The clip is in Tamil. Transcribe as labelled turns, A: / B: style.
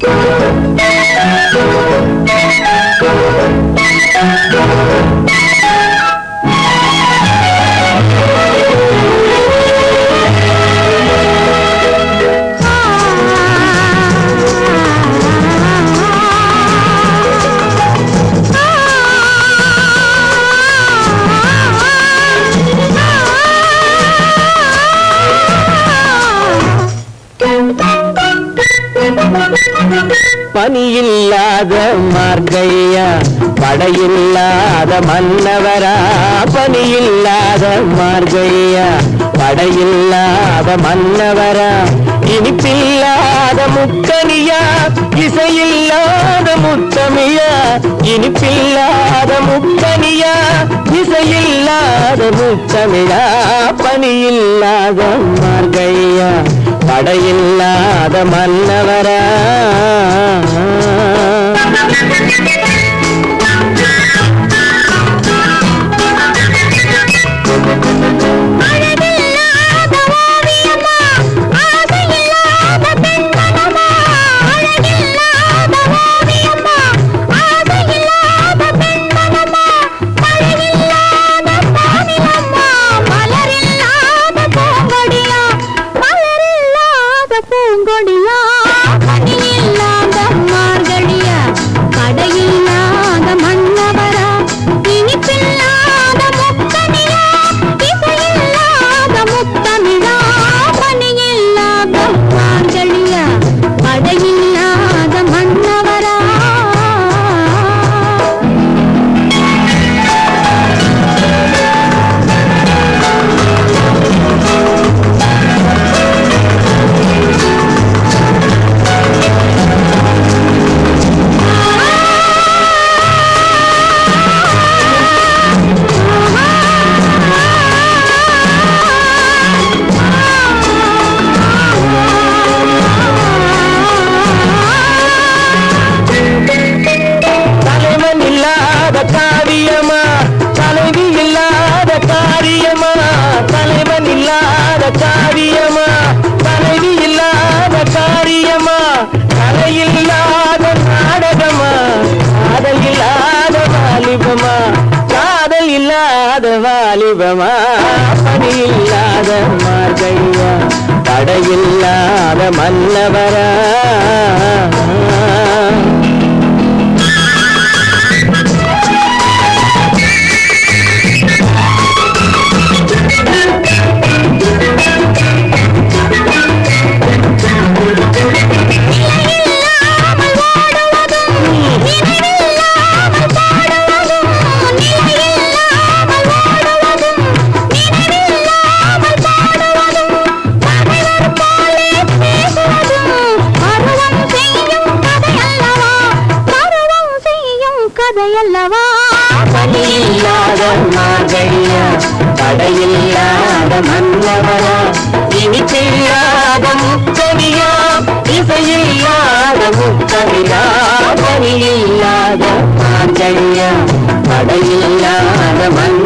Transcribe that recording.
A: Thank you. பனியில்லாத மார்கையா படையில்லாத மன்னவரா பனியில்லாத மார்கையா படையில்லாத மன்னவரா இனிப்பில்லாத முக்கனியா இசையில்லாத முத்தமியா இனிப்பில்லாத முக்கனியா இசையில்லாத முத்தமிழா பனியில்லாத மார்கையா படையில்லாத மன்னவரா. வாலிபமா பணி மார்கையா தடையில்லாத மன்னவரா தடையில்லாத மன்னவரா இனிப்பில்லாத முத்தமியா இசையில்லாத முக்கனியா பணியில்லாத மார்கையா தடையில்லாத மன்னவரா